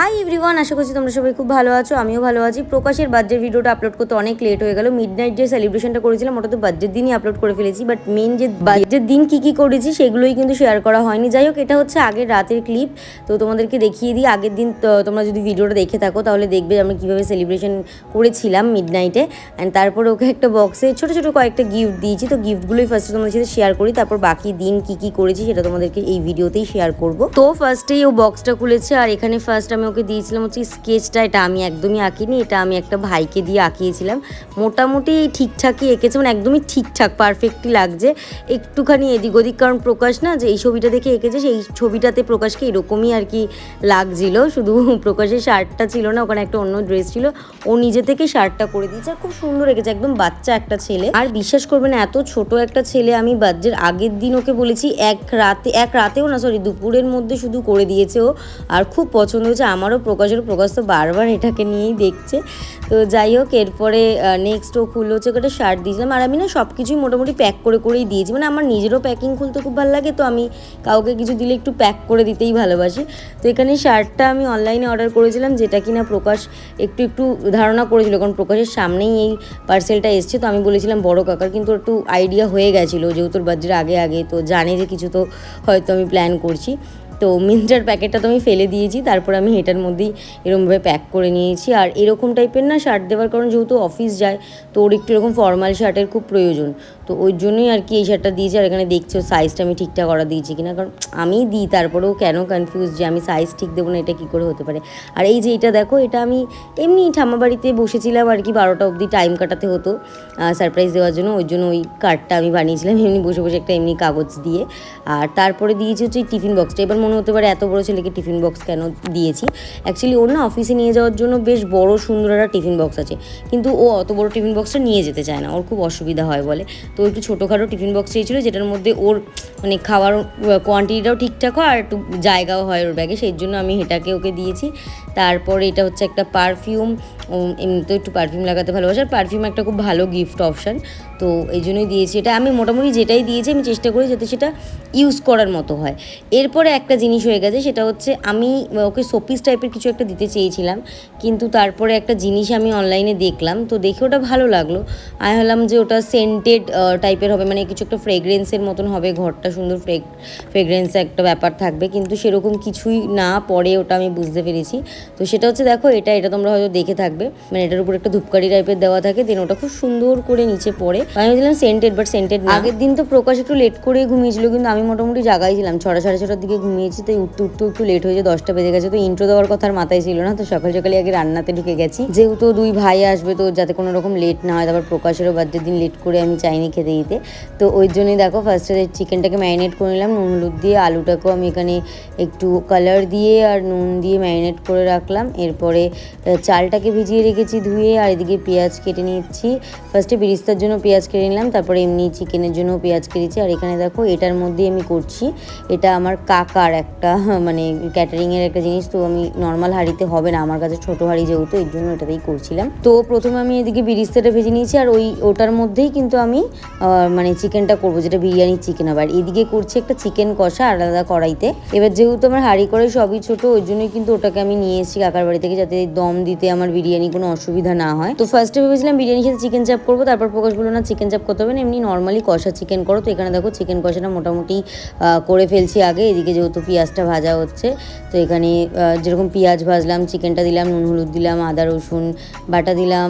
Hi everyone আশা করছি তোমরা সবাই খুব ভালো আছো, আমিও ভালো আছি। প্রকাশের বার্থডে ভিডিওটা আপলোড করতে অনেক লেট হয়ে গেল। মিড নাইট যে সেলিব্রেশনটা করেছিলাম, ওটা তো বার্থডের দিনই আপলোড করে ফেলেছি বাট মেন যে বার্থডের দিন কি কি করেছি, সেগুলোই কিন্তু শেয়ার করা হয়নি। যাই হোক, এটা হচ্ছে আগের রাতের ক্লিপ তো তোমাদেরকে দেখিয়ে দিই, আগের দিন তোমরা যদি ভিডিওটা দেখে থাকো, তাহলে দেখবে আমরা কীভাবে সেলিব্রেশন করেছিলাম মিড নাইটে অ্যান্ড তারপরে ওকে একটা বক্সে ছোটো ছোটো কয়েকটা গিফট দিয়েছি। তো গিফটগুলোই ফার্স্টে তোমাদের সাথে শেয়ার করি, তারপর বাকি দিন কি কি করেছি, সেটা তোমাদেরকে এই ভিডিওতেই শেয়ার করব। তো ফার্স্টেই ও বক্সটা খুলেছে, আর এখানে ফার্স্ট আমি ওকে দিয়েছিলাম হচ্ছে স্কেচটা এটা আমি একদমই আঁকিনি, এটা আমি একটা ভাইকে দিয়ে আঁকিয়েছিলাম। মোটামুটি ঠিকঠাকই এঁকেছে মানে একদমই ঠিকঠাক পারফেক্টলি লাগছে। একটুখানি এদিক ওদিক, কারণ প্রকাশ না, যে এই ছবিটা দেখে এঁকেছে, সেই ছবিটাতে প্রকাশকে এরকমই আর কি লাগছিল। শুধু প্রকাশের শার্টটা ছিল না, ওখানে একটা অন্য ড্রেস ছিল, ও নিজে থেকে শার্টটা করে দিয়েছে খুব সুন্দর এঁকেছে, একদম বাচ্চা একটা ছেলে। আর বিশ্বাস করবে না, এত ছোট একটা ছেলে আমি বার্থডের আগের দিন ওকে বলেছি, এক রাতে, এক রাতেও না সরি দুপুরের মধ্যে শুধু করে দিয়েছে ও, আর খুব পছন্দ হয়েছে আমারও প্রকাশের প্রকাশ তো বারবার এটাকে নিয়েই দেখছে। তো যাই হোক, এরপরে নেক্সট ও খুললো, হচ্ছে একটা শার্ট দিয়েছিলাম। আর আমি না সব কিছুই মোটামুটি প্যাক করে, করেই দিয়েছি। মানে আমার নিজেরও প্যাকিং খুলতে খুব ভালো লাগে, তো আমি কাউকে কিছু দিলে একটু প্যাক করে দিতেই ভালোবাসি। তো এখানে শার্টটা আমি অনলাইনে অর্ডার করেছিলাম, যেটা কিনা প্রকাশ একটু একটু ধারণা করেছিল। কারণ প্রকাশের সামনেই এই পার্সেলটা এসছে, তো আমি বলেছিলাম, বড় কাকার কিন্তু একটু আইডিয়া হয়ে গেছিল, যেহেতু বার্থডের আগে আগে। তো জানে যে কিছু তো হয়তো আমি প্ল্যান করছি। তো মিন্টার প্যাকেটটা তো আমি ফেলে দিয়েছি, তারপর আমি এটার মধ্যেই এরকমভাবে প্যাক করে নিয়েছি। আর এরকম টাইপের না শার্ট দেওয়ার কারণ যেহেতু অফিস যায়, তো ওর একটু এরকম ফর্মাল শার্টের খুব প্রয়োজন। তো ওই জন্যই আর কি এই শার্টটা দিয়েছি, আর এখানে দেখছ সাইজটা আমি ঠিকঠাক করা দিয়েছি কিনা। কারণ আমি দিই, তারপরেও কেন কনফিউজ যে আমি সাইজ ঠিক দেবো না, এটা কী করে হতে পারে? আর এই যে এটা দেখো, এটা আমি এমনি ঠাম্মা বাড়িতে বসেছিলাম আর কি, বারোটা অবধি টাইম কাটাতে হতো সারপ্রাইজ দেওয়ার জন্য। ওই জন্য ওই কার্ডটা আমি বানিয়েছিলাম, এমনি বসে বসে একটা এমনি কাগজ দিয়ে। আর তারপরে দিয়েছি হচ্ছে টিফিন বক্সটা এবার মনে হতে পারে এত বড় ছেলেকে টিফিন বক্স কেন দিয়েছি? অ্যাকচুয়ালি ওর না অফিসে নিয়ে যাওয়ার জন্য বেশ বড় সুন্দর একটা টিফিন বক্স আছে। কিন্তু ও অত বড় টিফিন বক্সটা নিয়ে যেতে চায় না। ওর খুব অসুবিধা হয় বলে। তো একটু ছোটোখাটো টিফিন বক্স চেয়েছিলো, যেটার মধ্যে ওর মানে খাওয়ার কোয়ান্টিটিটাও ঠিকঠাক হয় আর একটু জায়গাও হয় ওর ব্যাগে সেই জন্য আমি এটাকে ওকে দিয়েছি। তারপর এটা হচ্ছে একটা পারফিউম এমনিতেও একটু পারফিউম লাগাতে ভালোবাসে। আর পারফিউম একটা খুব ভালো গিফট অপশান তো এই জন্যই দিয়েছি। এটা আমি মোটামুটি যেটাই দিয়েছি, আমি চেষ্টা করি যাতে সেটা ইউজ করার মতো হয়। এরপরে একটা জিনিস হয়ে গেছে, সেটা হচ্ছে আমি ওকে শোপিস টাইপের কিছু একটা দিতে চেয়েছিলাম, কিন্তু তারপরে একটা জিনিস আমি অনলাইনে দেখলাম, তো দেখে ওটা ভালো লাগল। আমি হলাম যে ওটা সেন্টেড টাইপের হবে মানে কিছু একটা ফ্রেগরেন্সের মতন হবে, ঘরটা সুন্দর ফ্রেগ ফ্রেগরেন্স একটা ব্যাপার থাকবে, কিন্তু সেরকম কিছুই না পরে ওটা আমি বুঝতে পেরেছি। তো সেটা হচ্ছে দেখো, এটা এটা তোমরা হয়তো দেখে থাকবে মানে এটার উপর একটা ধূপকাঠি টাইপের দেওয়া থাকে দেন ওটা খুব সুন্দর করে নিচে পড়ে আমি ভাবছিলাম সেন্টেড বাট সেন্টেড আগের দিন তো প্রকাশ একটু লেট করে ঘুমিয়েছিল, কিন্তু আমি মোটামুটি জাগাই ছিলাম। ছটা, সাড়ে ছটার দিকে ঘুমিয়েছি, তাই উঠতে উঠতে একটু লেট হয়েছে দশটা বেজে গেছে। তো ইন্ট্রো দেওয়ার কথা আর মাথায় ছিল না, তো সকাল সকালে আগে রান্নাতে ঢুকে গেছি। যেহেতু দুই ভাই আসবে, তো যাতে কোনো রকম লেট না হয়, তারপর প্রকাশেরও বার্থডে দিন লেট করে আমি চাইনি খেতে দিতে। তো ওই জন্যই দেখো ফার্স্টে চিকেনটাকে ম্যারিনেট করে নিলাম, নুন, হলুদ দিয়ে, আলুটাকেও আমি এখানে একটু কালার দিয়ে আর নুন দিয়ে ম্যারিনেট করে রাখলাম। এরপরে চালটাকে ভিজিয়ে রেখেছি ধুয়ে, আর এদিকে পেঁয়াজ কেটে নিচ্ছি। ফার্স্টে বিরিস্তার জন্য পেঁয়াজ কেটে নিলাম, তারপরে এমনি চিকেনের জন্য পেঁয়াজ কেটেছি। আর এখানে দেখো, এটার মধ্যে আমি করছি, এটা আমার কাকার একটা মানে ক্যাটারিংয়ের একটা জিনিস, তো আমি নর্মাল হাঁড়িতে হবে না, আমার কাছে ছোটো হাঁড়ি যেহেতু, এর জন্য এটাতেই করছিলাম। তো প্রথমে আমি এদিকে বিরিস্তাটা ভেজে নিয়েছি, আর ওই, ওটার মধ্যেই কিন্তু আমি মানে চিকেনটা করব, যেটা বিরিয়ানির চিকেন আবার এদিকে করছি একটা চিকেন কষা আলাদা কড়াইতে। এবার যেহেতু আমার হাঁড়ি করে সবই ছোট, ওই জন্যই কিন্তু ওটাকে আমি নিয়ে এসেছি কাকার বাড়ি থেকে, যাতে দম দিতে আমার বিরিয়ানি কোনো অসুবিধা না হয়। তো ফার্স্টে ভেবেছিলাম বিরিয়ানির সাথে চিকেন চাপ করব, তারপর প্রকাশ বলল, না চিকেন চাপ করতে হবে না, এমনি নর্মালি কষা চিকেন করো। তো এখানে দেখো চিকেন কষাটা মোটামুটি করে ফেলছি আগে। এদিকে যেহেতু পেঁয়াজটা ভাজা হচ্ছে, তো এখানে যেরকম পেঁয়াজ ভাজলাম, চিকেনটা দিলাম, নুন হলুদ দিলাম, আদা, রসুন, বাটা দিলাম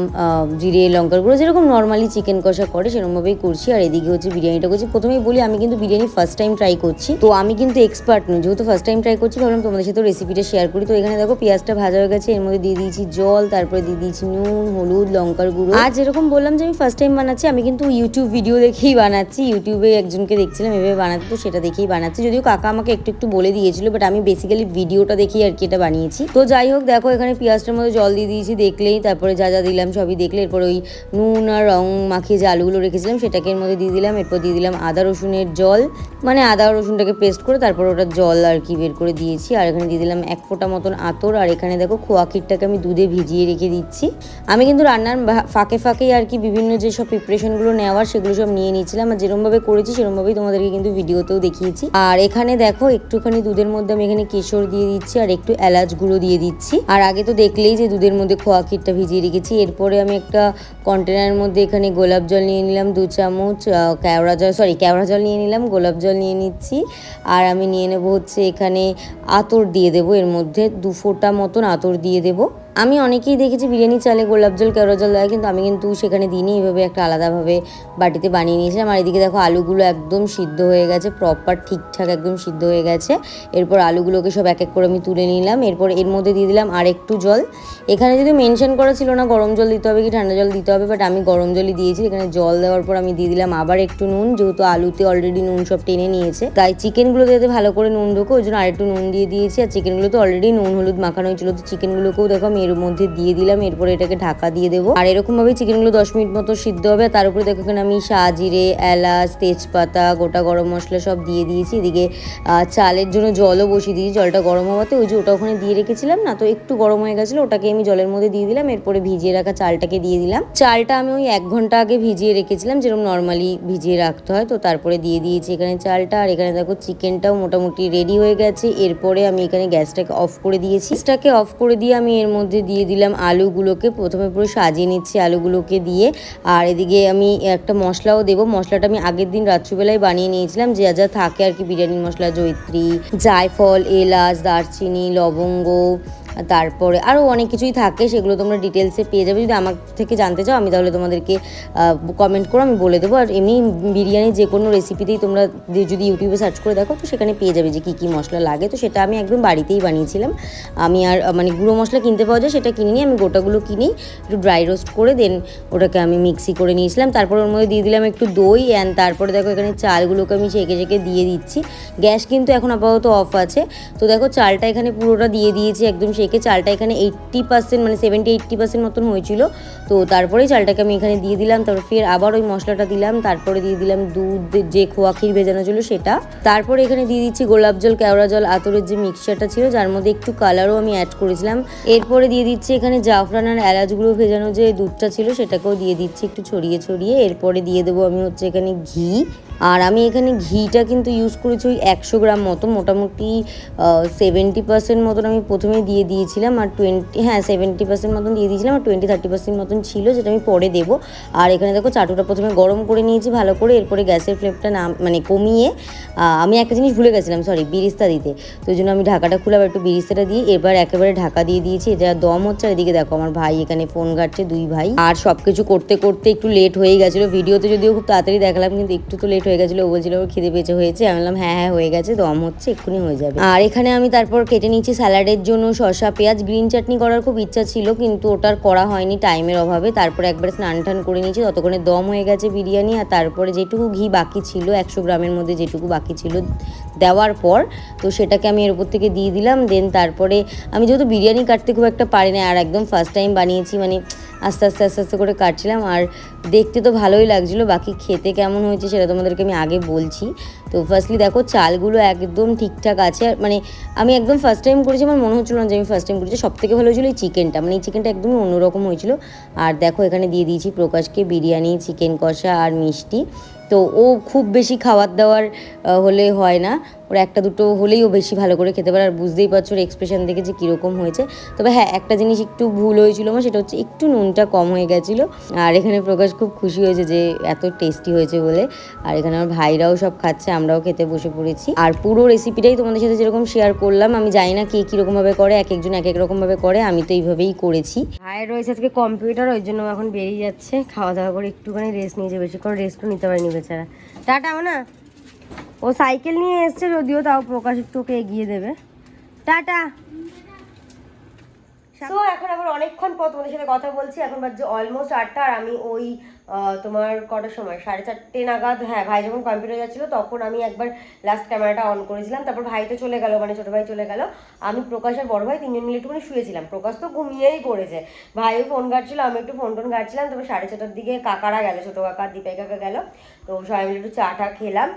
জিরে, লঙ্কার গুঁড়ো, যেরকম নর্মালি চিকেন কষা করে, সেরকমভাবেই করছি। আর এদিকে হচ্ছে বিরিয়ানিটা করছি। প্রথমেই বলি, আমি কিন্তু বিরিয়ানি ফার্স্ট টাইম ট্রাই করছি। তো আমি কিন্তু এক্সপার্ট নই। যেহেতু ফার্স্ট টাইম ট্রাই করছি, ভাবলাম তোমাদের সাথে রেসিপিটা শেয়ার করি। তো এখানে দেখো পেঁয়াজটা ভাজা হয়ে গেছে, এর মধ্যে দিয়ে দিয়েছি জল, তারপরে দিয়ে দিয়েছি নুন, হলুদ, লঙ্কার গুঁড়ো। আর যেরকম বললাম যে আমি ফার্স্ট টাইম বানাচ্ছি, আমি কিন্তু ইউটিউব ভিডিও দেখেই বানাচ্ছি। ইউটিউবে একজনকে দেখছিলাম, এভাবে বানাতে, তো সেটা দেখেই বানাচ্ছি। যদিও কাকা আমাকে একটু একটু বলে দিয়েছিল বাট আমি বেসিক্যালি ভিডিওটা দেখেই আর কি এটা বানিয়েছি। তো যাই হোক, দেখো, এখানে পেঁয়াজটার মধ্যে জল দিয়ে দিয়েছি দেখলেই, তারপরে যা যা দিলাম সবই দেখলে, এরপর ওই নুন আর রং মাখিয়ে যে আলুগুলো রেখেছিলাম, সেটাকে এর মধ্যে দিয়ে দিলাম, এরপর দিয়ে দিলাম আদা রসুনের জল। মানে আদা রসুনটাকে পেস্ট করে তারপর ওটা জল আর কি বের করে দিয়েছি। আর এখানে দিয়ে দিলাম এক ফোঁটা মতন আতর, আর এখানে দেখো খোয়া ক্ষীরটাকে আমি দুধে ভিজিয়ে রেখে দিচ্ছি। আমি কিন্তু রান্নার ফাঁকে ফাঁকেই আর কি বিভিন্ন যেসব প্রিপারেশনগুলো নেওয়ার সেগুলো সব নিয়ে নিয়েছিলাম আর যেরমভাবে করেছি সেরমভাবেই তোমাদেরকে কিন্তু ভিডিওতেও দেখিয়েছি। আর এখানে দেখো একটুখানি দুধের মধ্যে আমি এখানে কেশর দিয়ে দিচ্ছি আর একটু এলাচ গুঁড়ো দিয়ে দিচ্ছি। আর আগে তো দেখলেই যে দুধের মধ্যে খোয়া ক্ষীরটা ভিজিয়ে রেখেছি। এরপরে আমি একটা কন্টেনারের মধ্যে এখানে গোলাপ জল নিয়ে নিলাম, দু চামচ কেওড়া জল সরি কেওড়া জল নিয়ে নিলাম, গোলাপ জল নিয়ে নিচ্ছি। আর আমি নিয়ে নেব হচ্ছে এখানে আতর দিয়ে দেবো, এর মধ্যে দু ফোঁটা মতন আতর দিয়ে দেবো। আমি অনেকেই দেখেছি বিরিয়ানি চালে গোলাপ জল, কেওড়া জল দেয়, কিন্তু আমি কিন্তু সেখানে দিইনি। এইভাবে একটা আলাদাভাবে বাটিতে বানিয়ে নিয়েছিলাম। আর এদিকে দেখো, আলুগুলো একদম সিদ্ধ হয়ে গেছে প্রপার ঠিকঠাক একদম সিদ্ধ হয়ে গেছে। এরপর আলুগুলোকে সব এক এক করে আমি তুলে নিলাম। এরপর এর মধ্যে দিয়ে দিলাম আর একটু জল। এখানে যদি মেনশন করা ছিল না, গরম জল দিতে হবে কি ঠান্ডা জল দিতে হবে বাট আমি গরম জলই দিয়েছি। এখানে জল দেওয়ার পর আমি দিয়ে দিলাম আবার একটু নুন, যেহেতু আলুতে অলরেডি নুন সব টেনে নিয়েছে। তাই চিকেনগুলোতে যাতে ভালো করে নুন ঢোকো, ওই জন্য আরেকটু নুন দিয়ে দিয়েছি। আর চিকেনগুলোতে অলরেডি নুন, হলুদ মাখানো হয়েছিল, তো চিকেনগুলোকেও দেখো আমি এর মধ্যে দিয়ে দিলাম, এরপরে এটাকে ঢাকা দিয়ে দেবো। আর এরকমভাবে চিকেনগুলো দশ মিনিট মতো সিদ্ধ হবে। তার উপরে দেখো এখানে আমি সাজিরে, এলাচ, তেজপাতা, গোটা গরম মশলা সব দিয়ে দিয়েছি। এদিকে চালের জন্য জলও বসিয়ে দিয়েছি, জলটা গরম হওয়াতে। ওই যে ওটা ওখানে দিয়ে রেখেছিলাম না, তো একটু গরম হয়ে গেছিল, ওটাকে আমি জলের মধ্যে দিয়ে দিলাম। এরপরে ভিজিয়ে রাখা চালটাকে দিয়ে দিলাম। চালটা আমি ওই এক ঘণ্টা আগে ভিজিয়ে রেখেছিলাম, যেরকম নর্মালি ভিজিয়ে রাখতে হয়। তো তারপরে দিয়ে দিয়েছি এখানে চালটা। আর এখানে দেখো চিকেনটাও মোটামুটি রেডি হয়ে গেছে। এরপরে আমি এখানে গ্যাসটাকে অফ করে দিয়েছি। গ্যাসটাকে অফ করে দিয়ে আমি এর মধ্যে দিয়ে দিলাম আলুগুলোকে। প্রথমে পুরো সাজিয়ে নিচ্ছি আলুগুলোকে দিয়ে। আর এদিকে আমি একটা মশলাও দেবো। মশলাটা আমি আগের দিন রাত্রিবেলায় বানিয়ে নিয়েছিলাম। যে যা থাকে আর কি বিরিয়ানির মশলা জৈত্রী জায়ফল, এলাচ, দারচিনি, লবঙ্গ তারপরে আরও অনেক কিছুই থাকে, সেগুলো তোমরা ডিটেলসে পেয়ে যাবে। যদি আমার থেকে জানতে চাও, আমি তাহলে তোমাদেরকে কমেন্ট করো আমি বলে দেবো। আর এমনি বিরিয়ানির যে কোনো রেসিপিতেই তোমরা যদি ইউটিউবে সার্চ করে দেখো, তো সেখানে পেয়ে যাবে যে কী কী মশলা লাগে। তো সেটা আমি একদম বাড়িতেই বানিয়েছিলাম। আমি আর মানে গুঁড়ো মশলা কিনতে পাওয়া যায়, সেটা কিনিনি। আমি গোটাগুলো কিনি, একটু ড্রাই রোস্ট করে দেন ওটাকে আমি মিক্সি করে নিয়েছিলাম। তারপর ওর মধ্যে দিয়ে দিলাম একটু দই অ্যান্ড তারপরে দেখো এখানে চালগুলোকে আমি ছেঁকে ছেঁকে দিয়ে দিচ্ছি। গ্যাস কিন্তু এখন আপাতত অফ আছে। তো দেখো চালটা এখানে পুরোটা দিয়ে দিয়েছি, একদম শেখে চালটা এখানে এইট্টি পার্সেন্ট মানে সেভেন্টি এইট্টি পার্সেন্ট মতন হয়েছিল। তো তারপরেই চালটাকে আমি এখানে দিয়ে দিলাম, তারপর ফের আবার ওই মশলাটা দিলাম, তারপরে দিয়ে দিলাম দুধ, যে খোয়া ক্ষীর ভেজানো ছিল সেটা। তারপরে এখানে দিয়ে দিচ্ছি গোলাপ জল, কেওড়া জল, আতরের যে মিক্সচারটা ছিল, যার মধ্যে একটু কালারও আমি অ্যাড করেছিলাম। এরপরে দিয়ে দিচ্ছি এখানে জাফরান আর এলাচগুলো ভেজানো যে দুধটা ছিল, সেটাকেও দিয়ে দিচ্ছি একটু ছড়িয়ে ছড়িয়ে। এরপরে দিয়ে দেবো আমি হচ্ছে এখানে ঘি। আর আমি এখানে ঘিটা কিন্তু ইউজ করেছি ওই একশো গ্রাম মতো, মোটামুটি সেভেন্টি পার্সেন্ট মতন আমি প্রথমে দিয়ে দিয়েছিলাম আর টোয়েন্টি হ্যাঁ সেভেন্টি পার্সেন্ট মতন দিয়ে দিয়েছিলাম আর টোয়েন্টি থার্টি পার্সেন্ট মতন ছিল যেটা আমি পরে দেবো। আর এখানে দেখো চাটুটা প্রথমে গরম করে নিয়েছি ভালো করে, এরপরে গ্যাসের ফ্লেমটা না মানে কমিয়ে আমি একটা জিনিস ভুলে গেছিলাম সরি বিরিস্তা দিতে। তো জন্য আমি ঢাকাটা খুলে আবার একটু বিরিস্তাটা দিয়ে, এবার একেবারে ঢাকা দিয়ে দিয়েছি, এটা দম হচ্ছে আর এদিকে দেখো আমার ভাই এখানে ফোন ঘাটছে, দুই ভাই। আর সব কিছু করতে করতে একটু লেট হয়ে গেছিল, ভিডিওতে যদিও খুব তাড়াতাড়ি দেখালাম, কিন্তু একটু তো লেট হয়ে গেছিল, ও বলছিল ওর খিদে পেঁচে হয়েছে, আমি বললাম হ্যাঁ হ্যাঁ হয়ে গেছে, দম হচ্ছে, এক্ষুনি হয়ে যাবে। আর এখানে আমি তারপর কেটে নিচ্ছি স্যালাডের জন্য শসা পেঁয়াজ গ্রিন চাটনি করার খুব ইচ্ছা ছিল, কিন্তু ওটার করা হয়নি টাইমের অভাবে। তারপরে একবার স্নান টান করে নিয়েছি, ততক্ষণে দম হয়ে গেছে বিরিয়ানি, আর তারপরে যেটুকু ঘি বাকি ছিল, একশো গ্রামের মধ্যে যেটুকু বাকি ছিল দেওয়ার পর, তো সেটাকে আমি এর উপর থেকে দিয়ে দিলাম দেন তারপরে আমি যেহেতু বিরিয়ানি কাটতে খুব একটা পারি না, আর একদম ফার্স্ট টাইম বানিয়েছি মানে আস্তে আস্তে আস্তে আস্তে করে কাটছিলাম আর দেখতে তো ভালোই লাগছিল। বাকি খেতে কেমন হয়েছে সেটা তোমাদেরকে আমি আগে বলছি। তো ফার্স্টলি দেখো, চালগুলো একদম ঠিকঠাক আছে। আর মানে আমি একদম ফার্স্ট টাইম করেছি, আমার মনে হচ্ছিল না যে আমি ফার্স্ট টাইম করেছি। সব থেকে ভালো হয়েছিলো এই চিকেনটা মানে এই চিকেনটা একদমই অন্যরকম হয়েছিল। আর দেখো, এখানে দিয়ে দিয়েছি প্রকাশকে বিরিয়ানি চিকেন কষা আর মিষ্টি। তো ও খুব বেশি খাবার দাবার হলে হয় না। ওর একটা দুটো হলেই ও বেশি ভালো করে খেতে পারে, আর বুঝতেই পারছ ওর এক্সপ্রেশন দেখে যে কীরকম হয়েছে। তবে হ্যাঁ একটা জিনিস একটু ভুল হয়েছিল আমার, সেটা হচ্ছে একটু নুনটা কম হয়ে গেছিল। আর এখানে প্রকাশ খুব খুশি হয়েছে যে এত টেস্টি হয়েছে বলে। আর এখানে আমার ভাইরাও সব খাচ্ছে, আমরাও খেতে বসে পড়েছি। আর পুরো রেসিপিটাই তোমাদের সাথে যেরকম শেয়ার করলাম, আমি জানি না কে কীরকমভাবে করে, এক একজন এক এক রকমভাবে করে, আমি তো এইভাবেই করেছি। ভাইয়ের রয়েছে আজকে কম্পিউটার ওই জন্য এখন বেরিয়ে যাচ্ছে। খাওয়া দাওয়া করে একটুখানি রেস্ট নিয়েছে, বেশিক্ষণ রেস্টও নিতে পারিনি বেচারা। টাটা না ও সাইকেল নিয়ে এসছে যদিও তাও প্রকাশ একটু ওকে এগিয়ে দেবে। টাটা। তো এখন আবার অনেকক্ষণ পর তোমাদের সাথে কথা বলছি, এখন বাজছে অলমোস্ট আটটা, আর আমি ওই তোমার কটার সময়? সাড়ে চারটে নাগাদ হ্যাঁ ভাই যখন কম্পিউটার যাচ্ছিল তখন আমি একবার লাস্ট ক্যামেরাটা অন করেছিলাম, তারপর ভাই তো চলে গেল মানে ছোটো ভাই চলে গেল। আমি প্রকাশ আর বড় ভাই তিনজন মিলে একটুখানি শুয়েছিলাম। প্রকাশ তো ঘুমিয়েই পড়েছে। ভাইও ফোন ঘাটছিল, আমি একটু ফোন টোন ঘাটছিলাম, তারপর সাড়ে ছটার দিকে কাকারা গেল, ছোটো কাকা দীপাই কাকা গেল। তো সবাই মিলে একটু চা টা খেলাম।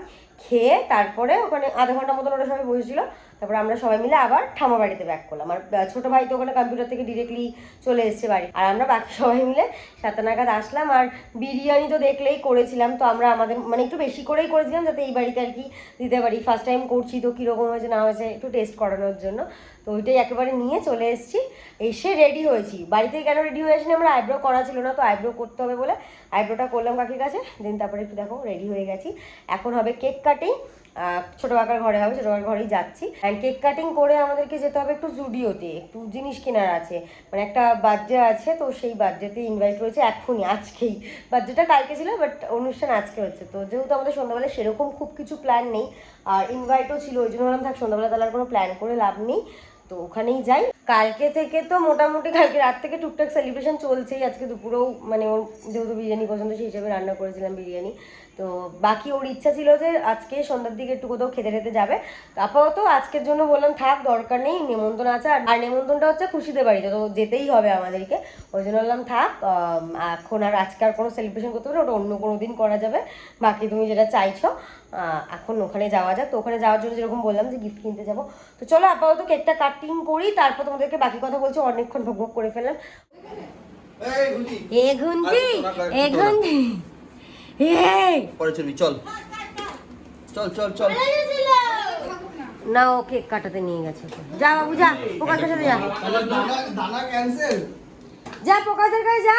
খেয়ে তারপরে ওখানে আধা ঘণ্টা মতন ওরা সবাই বসেছিল। তারপরে আমরা সবাই মিলে আবার ঠামা বাড়িতে ব্যাক করলাম। আর ছোটো ভাই তো ওখানে কম্পিউটার থেকে ডিরেক্টলি চলে এসছে বাড়ি। আর আমরা বাকি সবাই মিলে সাতটা নাগাদ আসলাম। আর বিরিয়ানি তো দেখলেই করেছিলাম। তো আমরা আমাদের মানে একটু বেশি করেই করেছিলাম যাতে এই বাড়িতে আর কি দিতে পারি। ফার্স্ট টাইম করছি তো কীরকম হয়েছে না হয়েছে একটু টেস্ট করানোর জন্য। তো ওইটাই একেবারে নিয়ে চলে এসেছি। এসে রেডি হয়েছি। বাড়িতে কেন রেডি হয়ে আসিনি? আমরা আইব্রো করা ছিল না, তো আইব্রো করতে হবে বলে আইব্রোটা করলাম কাকির কাছে। দেন তারপরে একটু দেখো রেডি হয়ে গেছি। এখন হবে কেক কাটিং ছোটো কাকার ঘরে হবে, ছোটো কাকার ঘরেই যাচ্ছি। অ্যান্ড কেক কাটিং করে আমাদেরকে যেতে হবে একটু জুডিওতে একটু জিনিস কেনার আছে। মানে একটা বার্থডে আছে, তো সেই বার্থডেতে ইনভাইট রয়েছে এখনই, আজকেই। বার্থডেটা কালকে ছিল বাট অনুষ্ঠান আজকে হচ্ছে। তো যেহেতু আমাদের সন্ধ্যাবেলা সেরকম খুব কিছু প্ল্যান নেই, আর ইনভাইটও ছিল, ওই জন্য বললাম থাক সন্ধ্যাবেলা তাহলে আর কোনো প্ল্যান করে লাভ নেই। তো ওখানেই যাই। কালকে থেকে তো মোটামুটি কালকে রাত থেকে টুকটাক সেলিব্রেশন চলছেই। আজকে দুপুরেও মানে ওর যেহেতু বিরিয়ানি পছন্দ, সেই হিসেবে রান্না করেছিলাম বিরিয়ানি। তো বাকি ওর ইচ্ছা ছিল যে আজকে সন্ধ্যার দিকে একটু কোথাও খেতে খেতে যাবে। তো আপাতত আজকের জন্য বললাম থাক দরকার নেই নেমন্তন্ন আছে। আর নেমন্তন্নটা হচ্ছে খুশিতে বাড়িতে তো যেতেই হবে আমাদেরকে। ওই জন্য বললাম থাক এখন আর আজকে আর কোনো সেলিব্রেশন করতে হবে না, ওটা অন্য কোনো দিন করা যাবে। বাকি তুমি যেটা চাইছো এখন ওখানে যাওয়া যাক। তো ওখানে যাওয়ার জন্য যেরকম বললাম যে গিফট কিনতে যাব। তো চলো আপাতত কেকটা কাটিং করি তারপর তোমাদেরকে বাকি কথা বলছি অনেকক্ষণ ভোগ ভোগ করে ফেললাম। এ আরে, এ ঘুন্টি। এই। পরে চলবি চল। চল চল চল। না ও কেক কাটাতে নিয়ে গেছে। যা বাবু যা প্রকাশের সাথে যা। দানা ক্যান্সেল। যা প্রকাশের কাছে যা।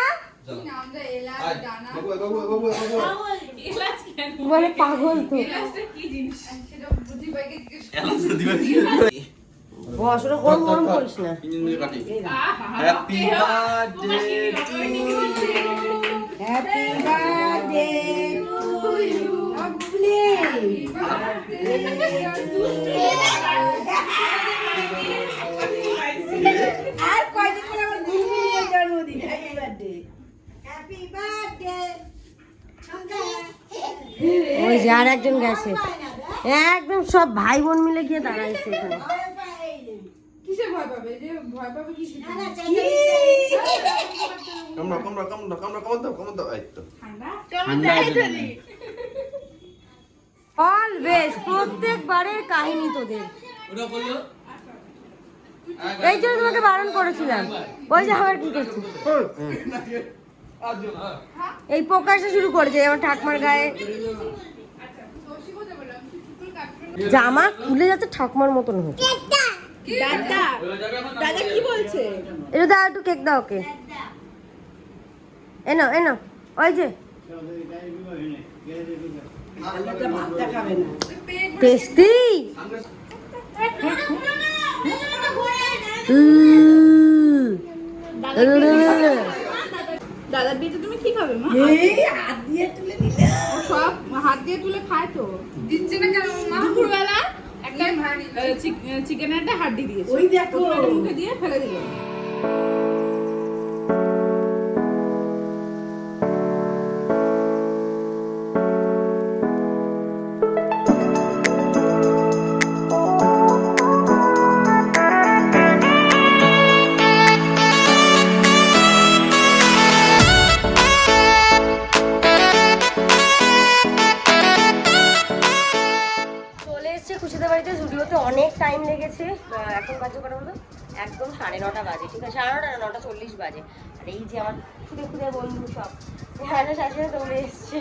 বলে পাগল তো। গরম গরম করিস না। Happy birthday to you happy birthday to you আর কয়দিন পরে আমার গুরুগুরুর জন্মদিন হ্যাপি বার্থডে হ্যাপি বার্থডে ওই যে আর একজন গেছে। একদম সব ভাই বোন মিলে গিয়ে দাঁড়াইছে এখানে। ভয় পাবে যে ভয় পাবে কিসে কামড়া কামড়া কামড়া কামড়া কামড় দাও কামড় দাও এই ঠান্ডা? অলওয়েজ প্রত্যেকবারের কাহিনী তোদের। এই জন্য তোমাকে বারণ করেছিলাম। ওই যে আবার কি করছিস এই প্রকাশে শুরু করেছে আমার ঠাকমার গায়ে। জামা খুলে যাচ্ছে ঠাকমার মতন হচ্ছে। দাদা দাদা কি বলছে? এটা দাও একটু কেক দাও ওকে। এনো এনো ওই যে। টেস্টি বিয়েতে তুমি কি খাবে মা? এই হাত দিয়ে তুলে সব হাত দিয়ে তুলে খায় তো। দিচ্ছে না কেন মা? দুপুরবেলা চিকেনের একটা হাড্ডি দিয়েছে। ওই দেখো। মুখে দিয়ে ফেলে দিল। সব। হ্যাঁ শাশুড়ি দৌড়ে এসছে।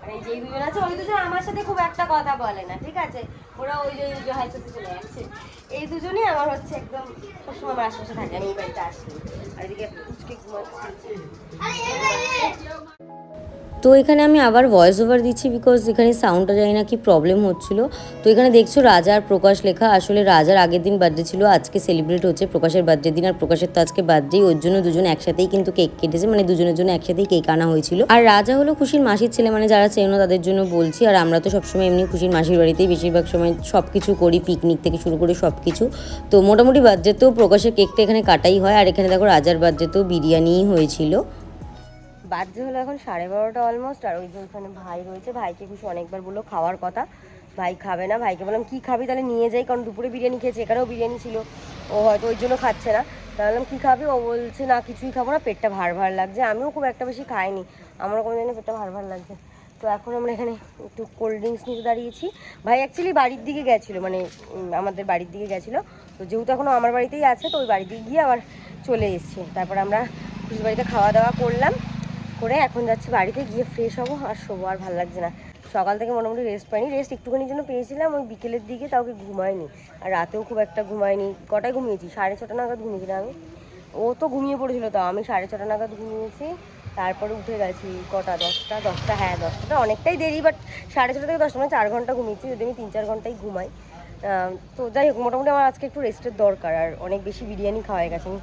মানে যেই দুজন আছে, ওই দুজন আমার সাথে খুব একটা কথা বলে না, ঠিক আছে? ওরা ওই যে ওই যে হাই চলে যাচ্ছে। এই দুজনই আমার হচ্ছে একদম সবসময় আমার আশপাশে থাকে, আমি এই বাড়িতে আসি। আর এদিকে উচকে ঘুমাচ্ছে। তো এখানে আমি আবার ভয়েস ওভার দিচ্ছি বিকজ এখানে সাউন্ডটা জানি না কি প্রবলেম হচ্ছিল। তো এখানে দেখছ রাজার প্রকাশ লেখা। আসলে রাজার আগের দিন বার্থডে ছিল, আজকে সেলিব্রেট হচ্ছে প্রকাশের বার্থডে দিন। আর প্রকাশের তো আজকে বার্থডে ওর জন্য দুজন একসাথেই কিন্তু কেক কেটেছে। মানে দুজনের জন্য একসাথেই কেক আনা হয়েছিল। আর রাজা হলো খুশির মাসির ছেলে মানে যারা চেনো তাদের জন্য বলছি। আর আমরা তো সবসময় এমনি খুশির মাসির বাড়িতেই বেশিরভাগ সময় সব কিছু করি পিকনিক থেকে শুরু করে সব কিছু তো মোটামুটি বার্থডেতেও প্রকাশের কেকটা এখানে কাটাই হয়। আর এখানে দেখো রাজার বার্থডেতেও বিরিয়ানিই হয়েছিল। বাজে হলো এখন সাড়ে বারোটা অলমোস্ট আর ওই যে ওখানে ভাই রয়েছে, ভাইকে খুশি অনেকবার বলল খাওয়ার কথা। ভাই খাবে না, ভাইকে বললাম, কী খাবি? তাহলে নিয়ে যাই, কারণ দুপুরে বিরিয়ানি খেয়েছে, এখানেও বিরিয়ানি ছিল। ও হয়তো ওই জন্য খাচ্ছে না। তাহলে বললাম, কী খাবি? ও বলছে, না, কিছুই খাব না, পেটটা ভার ভার লাগছে। আমিও খুব একটা বেশি খাইনি, আমারও কোনো জানি পেটটা ভার ভার লাগছে। তো এখন আমরা এখানে একটু কোল্ড ড্রিঙ্কস নিতে দাঁড়িয়েছি। ভাই অ্যাকচুয়ালি বাড়ির দিকে গেছিল মানে আমাদের বাড়ির দিকে গেছিল। তো যেহেতু এখনও আমার বাড়িতেই আছে, তো ওই বাড়ি দিকে গিয়ে আবার চলে এসছে। তারপর আমরা খুশি বাড়িতে খাওয়া দাওয়া করলাম। করে এখন যাচ্ছি বাড়িতে, গিয়ে ফ্রেশ হব আর শোবো, আর ভালো লাগছে না। সকাল থেকে মোটামুটি রেস্ট পাইনি রেস্ট একটুখানির জন্য পেয়েছিলাম, ওই বিকেলের দিকে কাউকে ঘুমায়নি। আর রাতেও খুব একটা ঘুমায়নি। কটায় ঘুমিয়েছি? সাড়ে ছটা নাগাদ ঘুমিয়েছিলাম আমি। ও তো ঘুমিয়ে পড়েছিল তাও আমি সাড়ে ছটা নাগাদ ঘুমিয়েছি। তারপরে উঠে গেছি কটা, দশটা দশটা হ্যাঁ দশটা। অনেকটাই দেরি বাট সাড়ে ছটা থেকে দশটা মানে চার ঘণ্টা ঘুমিয়েছি, যদি আমি তিন চার ঘন্টাই ঘুমাই। তো যাই হোক, মোটামুটি আমার আজকে একটু রেস্টের দরকার, আর অনেক বেশি বিরিয়ানি খাওয়া গেছে। আমি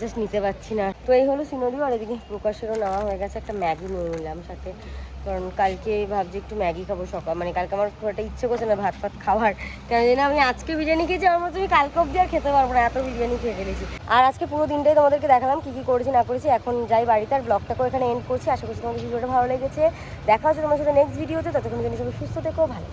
জাস্ট নিতে পারছি না। তো এই হলো সিনোরিও, আর এদিকে প্রকাশেরও নেওয়া হয়ে গেছে একটা ম্যাগি নিয়ে নিলাম সাথে। কারণ কালকে ভাবছি একটু ম্যাগি খাব সকাল মানে কালকে আমার খুব একটা ইচ্ছে করছে না ভাত ফাত খাওয়ার। কেন জানি আমি আজকে বিরিয়ানি খেয়েছি, আমার মতো আমি কালকে অব্দি আর খেতে পারব না, এত বিরিয়ানি খেয়ে ফেলেছি। আর আজকে পুরো দিনটাই তোমাদেরকে দেখালাম কী কী করেছি, না করেছি। এখন যাই বাড়িতে, আর ব্লগটাকেও এখানে এন্ড করছি। আশা করছি তোমাদের ভিডিওটা ভালো লেগেছে। দেখা হচ্ছে তোমার সাথে নেক্সট ভিডিওতে ততক্ষণ জন্য সবাই সুস্থ থেকেও ভালো।